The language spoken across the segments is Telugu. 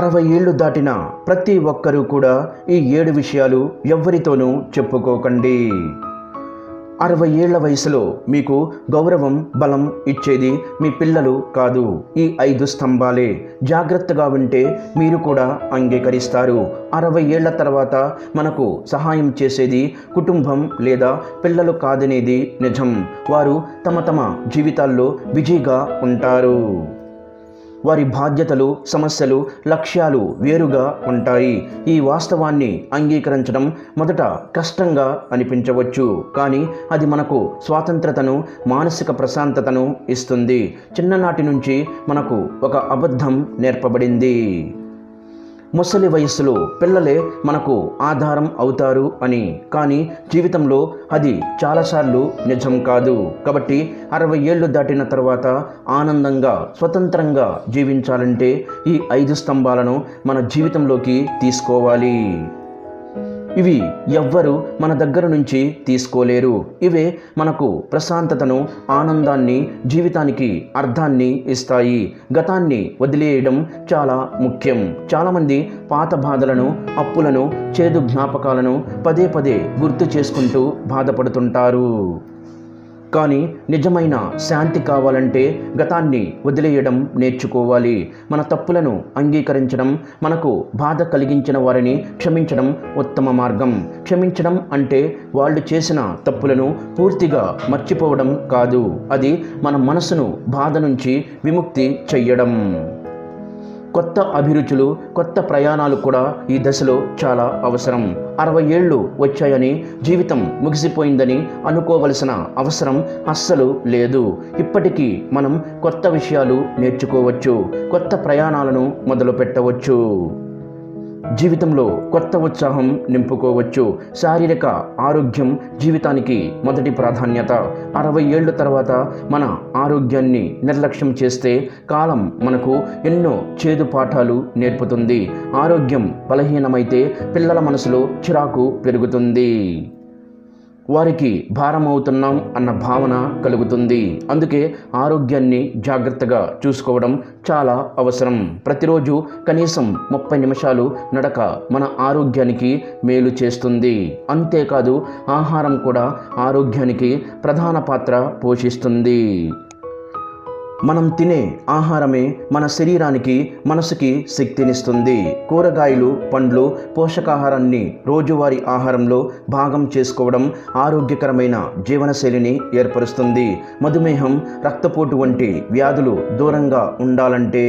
అరవై ఏళ్ళు దాటిన ప్రతి ఒక్కరూ కూడా ఈ ఏడు విషయాలు ఎవ్వరితోనూ చెప్పుకోకండి. అరవై ఏళ్ళ వయసులో మీకు గౌరవం బలం ఇచ్చేది మీ పిల్లలు కాదు ఈ ఐదు స్తంభాలే. జాగ్రత్తగా ఉంటే మీరు కూడా అంగీకరిస్తారు. అరవై ఏళ్ళ తర్వాత మనకు సహాయం చేసేది కుటుంబం లేదా పిల్లలు కాదనేది నిజం. వారు తమ తమ జీవితాల్లో బిజీగా ఉంటారు. వారి బాధ్యతలు సమస్యలు లక్ష్యాలు వేరుగా ఉంటాయి. ఈ వాస్తవాన్ని అంగీకరించడం మొదట కష్టంగా అనిపించవచ్చు. కానీ అది మనకు స్వాతంత్రతను మానసిక ప్రశాంతతను ఇస్తుంది. చిన్ననాటి నుంచి మనకు ఒక అబద్ధం నేర్పబడింది. ముసలి వయస్సులో పిల్లలే మనకు ఆధారం అవుతారు అని. కానీ జీవితంలో అది చాలాసార్లు నిజం కాదు. కాబట్టి అరవై ఏళ్ళు దాటిన తర్వాత ఆనందంగా స్వతంత్రంగా జీవించాలంటే ఈ ఐదు స్తంభాలను మన జీవితంలోకి తీసుకోవాలి. ఇవి ఎవ్వరు మన దగ్గర నుంచి తీసుకోలేరు. ఇవే మనకు ప్రశాంతతను ఆనందాన్ని జీవితానికి అర్థాన్ని ఇస్తాయి. గతాన్ని వదిలేయడం చాలా ముఖ్యం. చాలామంది పాత బాధలను అప్పులను చేదు జ్ఞాపకాలను పదే పదే గుర్తు చేసుకుంటూ బాధపడుతుంటారు. కానీ నిజమైన శాంతి కావాలంటే గతాన్ని వదిలేయడం నేర్చుకోవాలి. మన తప్పులను అంగీకరించడం మనకు బాధ కలిగించిన వారిని క్షమించడం ఉత్తమ మార్గం. క్షమించడం అంటే వాళ్ళు చేసిన తప్పులను పూర్తిగా మర్చిపోవడం కాదు. అది మన మనసును బాధ నుంచి విముక్తి చెయ్యడం. కొత్త అభిరుచులు కొత్త ప్రయాణాలు కూడా ఈ దశలో చాలా అవసరం. అరవై ఏళ్ళు వచ్చాయని జీవితం ముగిసిపోయిందని అనుకోవలసిన అవసరం అస్సలు లేదు. ఇప్పటికీ మనం కొత్త విషయాలు నేర్చుకోవచ్చు కొత్త ప్రయాణాలను మొదలు పెట్టవచ్చు జీవితంలో కొత్త ఉత్సాహం నింపుకోవచ్చు. శారీరక ఆరోగ్యం జీవితానికి మొదటి ప్రాధాన్యత. అరవై ఏళ్ళ తర్వాత మన ఆరోగ్యాన్ని నిర్లక్ష్యం చేస్తే కాలం మనకు ఎన్నో చేదు పాఠాలు నేర్పుతుంది. ఆరోగ్యం బలహీనమైతే పిల్లల మనసులో చిరాకు పెరుగుతుంది. వారికి భారం అవుతున్నాం అన్న భావన కలుగుతుంది. అందుకే ఆరోగ్యాన్ని జాగ్రత్తగా చూసుకోవడం చాలా అవసరం. ప్రతిరోజు కనీసం ముప్పై నిమిషాలు నడక మన ఆరోగ్యానికి మేలు చేస్తుంది. అంతేకాదు ఆహారం కూడా ఆరోగ్యానికి ప్రధాన పాత్ర పోషిస్తుంది. మనం తినే ఆహారమే మన శరీరానికి మనసుకి శక్తినిస్తుంది. కూరగాయలు పండ్లు పోషకాహారాన్ని రోజువారీ ఆహారంలో భాగం చేసుకోవడం ఆరోగ్యకరమైన జీవనశైలిని ఏర్పరుస్తుంది. మధుమేహం రక్తపోటు వంటి వ్యాధులు దూరంగా ఉండాలంటే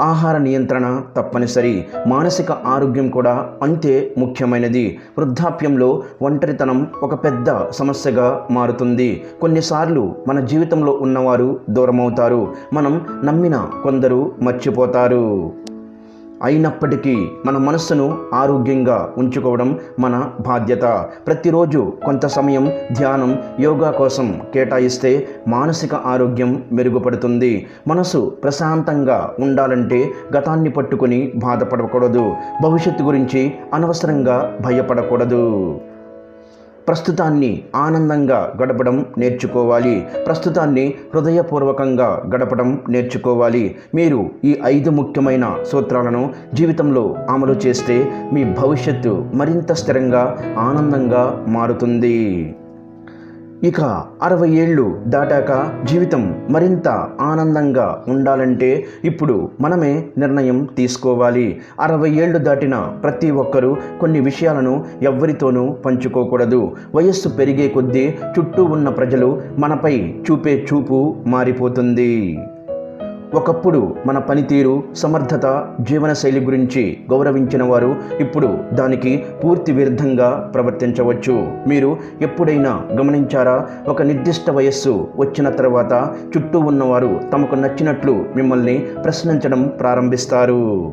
ఆహార నియంత్రణ తప్పనిసరి. మానసిక ఆరోగ్యం కూడా అంతే ముఖ్యమైనది. వృద్ధాప్యంలో ఒంటరితనం ఒక పెద్ద సమస్యగా మారుతుంది. కొన్నిసార్లు మన జీవితంలో ఉన్నవారు దూరమవుతారు. మనం నమ్మిన కొందరు మర్చిపోతారు. అయినప్పటికీ మన మనస్సును ఆరోగ్యంగా ఉంచుకోవడం మన బాధ్యత. ప్రతిరోజు కొంత సమయం ధ్యానం యోగా కోసం కేటాయిస్తే మానసిక ఆరోగ్యం మెరుగుపడుతుంది. మనసు ప్రశాంతంగా ఉండాలంటే గతాన్ని పట్టుకొని బాధపడకూడదు. భవిష్యత్తు గురించి అనవసరంగా భయపడకూడదు. ప్రస్తుతాన్ని ఆనందంగా గడపడం నేర్చుకోవాలి. ప్రస్తుతాన్ని హృదయపూర్వకంగా గడపడం నేర్చుకోవాలి. మీరు ఈ ఐదు ముఖ్యమైన సూత్రాలను జీవితంలో అమలు చేస్తే మీ భవిష్యత్తు మరింత స్థిరంగా ఆనందంగా మారుతుంది. ఇక అరవై ఏళ్ళు దాటాక జీవితం మరింత ఆనందంగా ఉండాలంటే ఇప్పుడు మనమే నిర్ణయం తీసుకోవాలి. అరవై ఏళ్ళు దాటిన ప్రతి ఒక్కరూ కొన్ని విషయాలను ఎవ్వరితోనూ పంచుకోకూడదు. వయస్సు పెరిగే కొద్దీ చుట్టూ ఉన్న ప్రజలు మనపై చూపే చూపు మారిపోతుంది. ఒకప్పుడు మన పనితీరు సమర్థత జీవనశైలి గురించి గౌరవించిన వారు ఇప్పుడు దానికి పూర్తి విరుద్ధంగా ప్రవర్తించవచ్చు. మీరు ఎప్పుడైనా గమనించారా? ఒక నిర్దిష్ట వయస్సు వచ్చిన తర్వాత చుట్టూ ఉన్నవారు తమకు నచ్చినట్లు మిమ్మల్ని ప్రశ్నించడం ప్రారంభిస్తారు.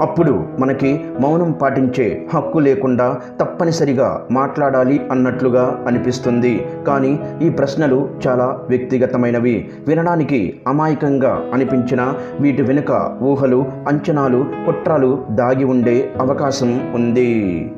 అప్పుడు మనకి మౌనం పాటించే హక్కు లేకుండా తప్పనిసరిగా మాట్లాడాలి అన్నట్లుగా అనిపిస్తుంది. కానీ ఈ ప్రశ్నలు చాలా వ్యక్తిగతమైనవి. వినడానికి అమాయకంగా అనిపించిన వీటి వెనుక ఊహలు అంచనాలు కుట్రలు దాగి ఉండే అవకాశం ఉంది.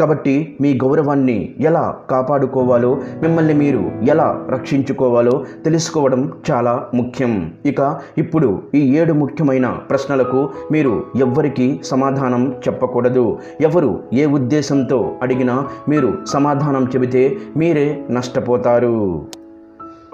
కాబట్టి మీ గౌరవాన్ని ఎలా కాపాడుకోవాలో మిమ్మల్ని మీరు ఎలా రక్షించుకోవాలో తెలుసుకోవడం చాలా ముఖ్యం. ఇక ఇప్పుడు ఈ ఏడు ముఖ్యమైన ప్రశ్నలకు మీరు ఎవ్వరికీ సమాధానం చెప్పకూడదు. ఎవరు ఏ ఉద్దేశంతో అడిగినా మీరు సమాధానం చెబితే మీరే నష్టపోతారు.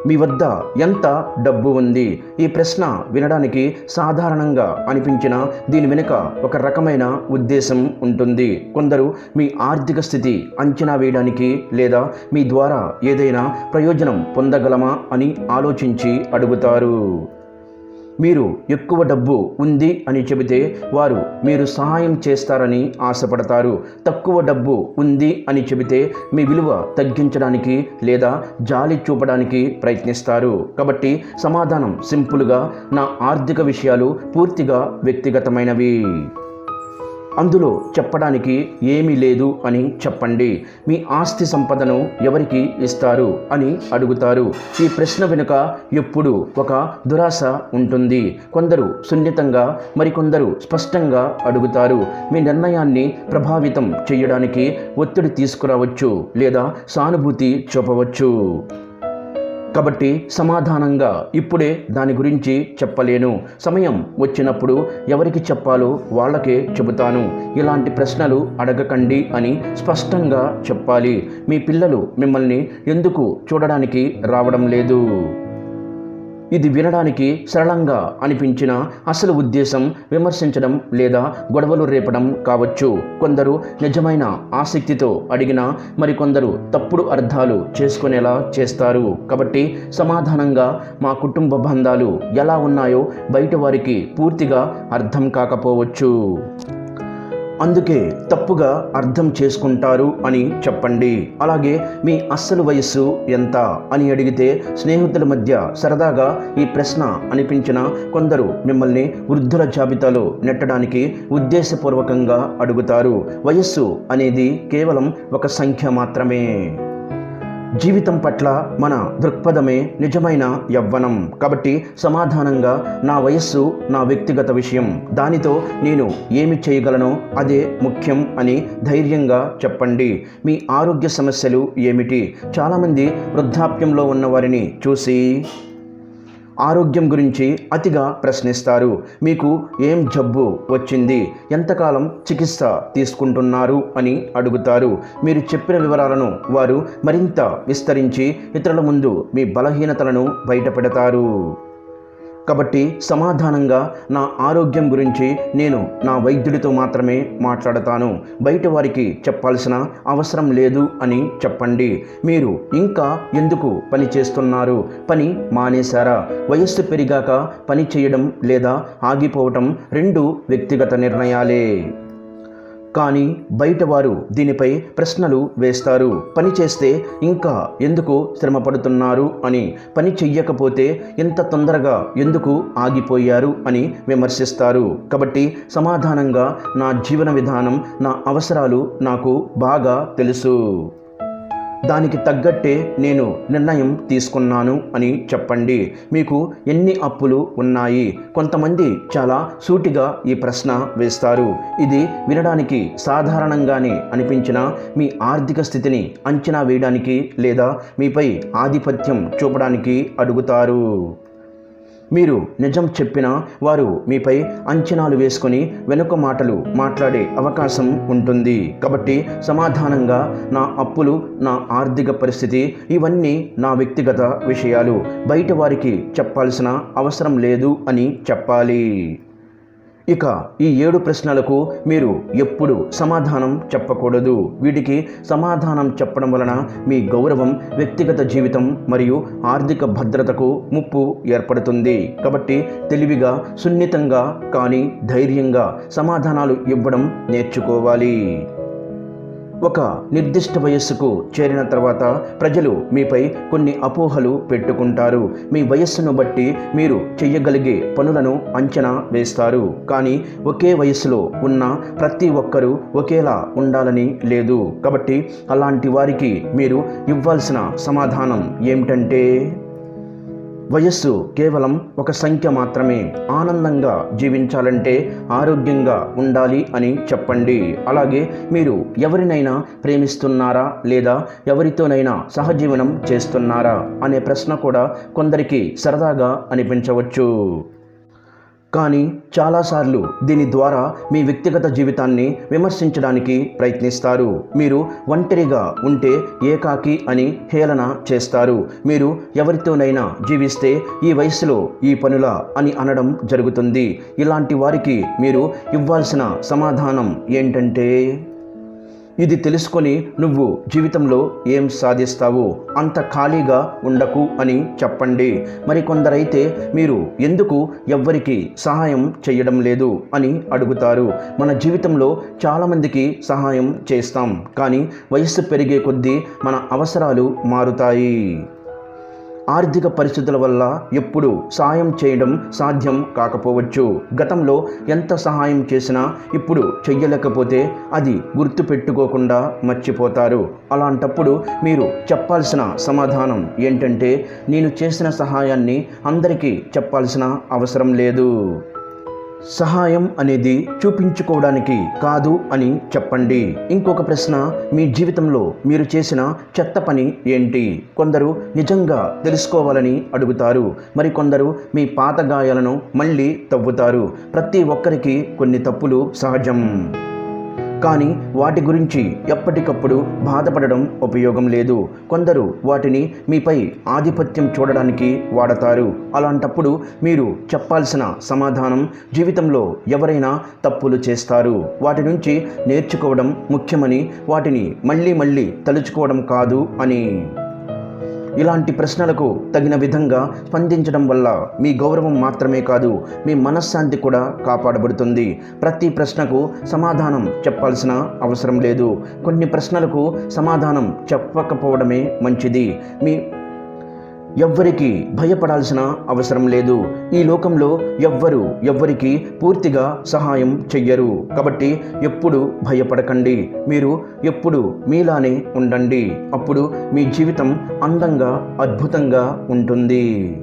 మీ వద్ద ఎంత డబ్బు ఉంది? ఈ ప్రశ్న వినడానికి సాధారణంగా అనిపించిన దీని వెనుక ఒక రకమైన ఉద్దేశం ఉంటుంది. కొందరు మీ ఆర్థిక స్థితి అంచనా వేయడానికి లేదా మీ ద్వారా ఏదైనా ప్రయోజనం పొందగలమా అని ఆలోచించి అడుగుతారు. మీరు ఎక్కువ డబ్బు ఉంది అని చెబితే వారు మీరు సహాయం చేస్తారని ఆశపడతారు. తక్కువ డబ్బు ఉంది అని చెబితే మీ విలువ తగ్గించడానికి లేదా జాలి చూపడానికి ప్రయత్నిస్తారు. కాబట్టి సమాధానం సింపుల్గా నా ఆర్థిక విషయాలు పూర్తిగా వ్యక్తిగతమైనవి. అందులో చెప్పడానికి ఏమీ లేదు అని చెప్పండి. మీ ఆస్తి సంపదను ఎవరికి ఇస్తారు అని అడుగుతారు. ఈ ప్రశ్న వెనుక ఎప్పుడు ఒక దురాశ ఉంటుంది. కొందరు సున్నితంగా మరికొందరు స్పష్టంగా అడుగుతారు. మీ నిర్ణయాన్ని ప్రభావితం చేయడానికి ఒత్తిడి తీసుకురావచ్చు లేదా సానుభూతి చూపవచ్చు. కాబట్టి సమాధానంగా ఇప్పుడే దాని గురించి చెప్పలేను. సమయం వచ్చినప్పుడు ఎవరికి చెప్పాలో వాళ్ళకే చెబుతాను. ఇలాంటి ప్రశ్నలు అడగకండి అని స్పష్టంగా చెప్పాలి. మీ పిల్లలు మిమ్మల్ని ఎందుకు చూడడానికి రావడం లేదు? ఇది వినడానికి సరళంగా అనిపించిన అసలు ఉద్దేశం విమర్శించడం లేదా గొడవలు రేపడం కావచ్చు. కొందరు నిజమైన ఆసక్తితో అడిగినా మరికొందరు తప్పుడు అర్థాలు చేసుకునేలా చేస్తారు. కాబట్టి సమాధానంగా మా కుటుంబ బంధాలు ఎలా ఉన్నాయో బయట వారికి పూర్తిగా అర్థం కాకపోవచ్చు. అందుకే తప్పుగా అర్థం చేసుకుంటారు అని చెప్పండి. అలాగే మీ అస్సలు వయస్సు ఎంత అని అడిగితే స్నేహితుల మధ్య సరదాగా ఈ ప్రశ్న అనిపించిన కొందరు మిమ్మల్ని వృద్ధుల జాబితాలో నెట్టడానికి ఉద్దేశపూర్వకంగా అడుగుతారు. వయస్సు అనేది కేవలం ఒక సంఖ్య మాత్రమే. జీవితం పట్ల మన దృక్పథమే నిజమైన యవ్వనం. కాబట్టి సమాధానంగా నా వయస్సు నా వ్యక్తిగత విషయం దానితో నేను ఏమి చేయగలను అదే ముఖ్యం అని ధైర్యంగా చెప్పండి. మీ ఆరోగ్య సమస్యలు ఏమిటి? చాలామంది వృద్ధాప్యంలో ఉన్నవారిని చూసి ఆరోగ్యం గురించి అతిగా ప్రశ్నిస్తారు. మీకు ఏం జబ్బు వచ్చింది? ఎంతకాలం చికిత్స తీసుకుంటున్నారు? అని అడుగుతారు. మీరు చెప్పిన వివరాలను వారు మరింత విస్తరించి ఇతరుల ముందు మీ బలహీనతలను బయటపెడతారు. కాబట్టి సమాధానంగా నా ఆరోగ్యం గురించి నేను నా వైద్యుడితో మాత్రమే మాట్లాడతాను. బయట వారికి చెప్పాల్సిన అవసరం లేదు అని చెప్పండి. మీరు ఇంకా ఎందుకు పని చేస్తున్నారు? పని మానేశారా? వయస్సు పెరిగాక పని చేయడం లేదా ఆగిపోవటం రెండు వ్యక్తిగత నిర్ణయాలే. కానీ బయటవారు దీనిపై ప్రశ్నలు వేస్తారు. పని చేస్తే ఇంకా ఎందుకు శ్రమ పడుతున్నారు అని పని చెయ్యకపోతే ఇంత తొందరగా ఎందుకు ఆగిపోయారు అని విమర్శిస్తారు. కాబట్టి సమాధానంగా నా జీవన విధానం నా అవసరాలు నాకు బాగా తెలుసు. దానికి తగ్గట్టే నేను నిర్ణయం తీసుకున్నాను అని చెప్పండి. మీకు ఎన్ని అప్పులు ఉన్నాయి? కొంతమంది చాలా సూటిగా ఈ ప్రశ్న వేస్తారు. ఇది వినడానికి సాధారణంగానే అనిపించిన మీ ఆర్థిక స్థితిని అంచనా వేయడానికి లేదా మీపై ఆధిపత్యం చూపడానికి అడుగుతారు. మీరు నిజం చెప్పినా వారు మీపై అంచనాలు వేసుకొని వెనుక మాటలు మాట్లాడే అవకాశం ఉంటుంది. కాబట్టి సమాధానంగా నా అప్పులు నా ఆర్థిక పరిస్థితి ఇవన్నీ నా వ్యక్తిగత విషయాలు. బయట వారికి చెప్పాల్సిన అవసరం లేదు అని చెప్పాలి. ఇక ఈ ఏడు ప్రశ్నలకు మీరు ఎప్పుడు సమాధానం చెప్పకూడదు. వీటికి సమాధానం చెప్పడం వలన మీ గౌరవం వ్యక్తిగత జీవితం మరియు ఆర్థిక భద్రతకు ముప్పు ఏర్పడుతుంది. కాబట్టి తెలివిగా సున్నితంగా కానీ ధైర్యంగా సమాధానాలు ఇవ్వడం నేర్చుకోవాలి. ఒక నిర్దిష్ట వయస్సుకు చేరిన తర్వాత ప్రజలు మీపై కొన్ని అపోహలు పెట్టుకుంటారు. మీ వయస్సును బట్టి మీరు చెయ్యగలిగే పనులను అంచనా వేస్తారు. కానీ ఒకే వయస్సులో ఉన్న ప్రతి ఒక్కరూ ఒకేలా ఉండాలని లేదు. కాబట్టి అలాంటి వారికి మీరు ఇవ్వాల్సిన సమాధానం ఏమిటంటే వయస్సు కేవలం ఒక సంఖ్య మాత్రమే. ఆనందంగా జీవించాలంటే ఆరోగ్యంగా ఉండాలి అని చెప్పండి. అలాగే మీరు ఎవరినైనా ప్రేమిస్తున్నారా లేదా ఎవరితోనైనా సహజీవనం చేస్తున్నారా అనే ప్రశ్న కూడా కొందరికి సరదాగా అనిపించవచ్చు. కానీ చాలాసార్లు దీని ద్వారా మీ వ్యక్తిగత జీవితాన్ని విమర్శించడానికి ప్రయత్నిస్తారు. మీరు ఒంటరిగా ఉంటే ఏకాకి అని హేళన చేస్తారు. మీరు ఎవరితోనైనా జీవిస్తే ఈ వయసులో ఈ పనుల అని అనడం జరుగుతుంది. ఇలాంటి వారికి మీరు ఇవ్వాల్సిన సమాధానం ఏంటంటే ఇది తెలుసుకొని నువ్వు జీవితంలో ఏం సాధిస్తావు? అంత ఖాళీగా ఉండకు అని చెప్పండి. మరికొందరైతే మీరు ఎందుకు ఎవ్వరికి సహాయం చేయడం లేదు అని అడుగుతారు. మన జీవితంలో చాలామందికి సహాయం చేస్తాం. కానీ వయస్సు పెరిగే కొద్దీ మన అవసరాలు మారుతాయి. ఆర్థిక పరిస్థితుల వల్ల ఎప్పుడు సాయం చేయడం సాధ్యం కాకపోవచ్చు. గతంలో ఎంత సహాయం చేసినా ఇప్పుడు చెయ్యలేకపోతే అది గుర్తు పెట్టుకోకుండా మర్చిపోతారు. అలాంటప్పుడు మీరు చెప్పాల్సిన సమాధానం ఏంటంటే నేను చేసిన సహాయాన్ని అందరికీ చెప్పాల్సిన అవసరం లేదు. సహాయం అనేది చూపించుకోవడానికి కాదు అని చెప్పండి. ఇంకొక ప్రశ్న మీ జీవితంలో మీరు చేసిన చెత్త పని ఏంటి? కొందరు నిజంగా తెలుసుకోవాలని అడుగుతారు. మరి కొందరు మీ పాత గాయాలను మళ్ళీ తవ్వుతారు. ప్రతి ఒక్కరికి కొన్ని తప్పులు సహజం. కానీ వాటి గురించి ఎప్పటికప్పుడు బాధపడడం ఉపయోగం లేదు. కొందరు వాటిని మీపై ఆధిపత్యం చూడడానికి వాడతారు. అలాంటప్పుడు మీరు చెప్పాల్సిన సమాధానం జీవితంలో ఎవరైనా తప్పులు చేస్తారు. వాటి నుంచి నేర్చుకోవడం ముఖ్యమని వాటిని మళ్ళీ మళ్ళీ తలుచుకోవడం కాదు అని ఇలాంటి ప్రశ్నలకు తగిన విధంగా స్పందించడం వల్ల మీ గౌరవం మాత్రమే కాదు మీ మనశ్శాంతి కూడా కాపాడబడుతుంది. ప్రతి ప్రశ్నకు సమాధానం చెప్పాల్సిన అవసరం లేదు. కొన్ని ప్రశ్నలకు సమాధానం చెప్పకపోవడమే మంచిది. మీ ఎవ్వరికి భయపడాల్సిన అవసరం లేదు. ఈ లోకంలో ఎవ్వరు ఎవ్వరికి పూర్తిగా సహాయం చెయ్యరు. కాబట్టి ఎప్పుడు భయపడకండి. మీరు ఎప్పుడు మీలానే ఉండండి. అప్పుడు మీ జీవితం అందంగా అద్భుతంగా ఉంటుంది.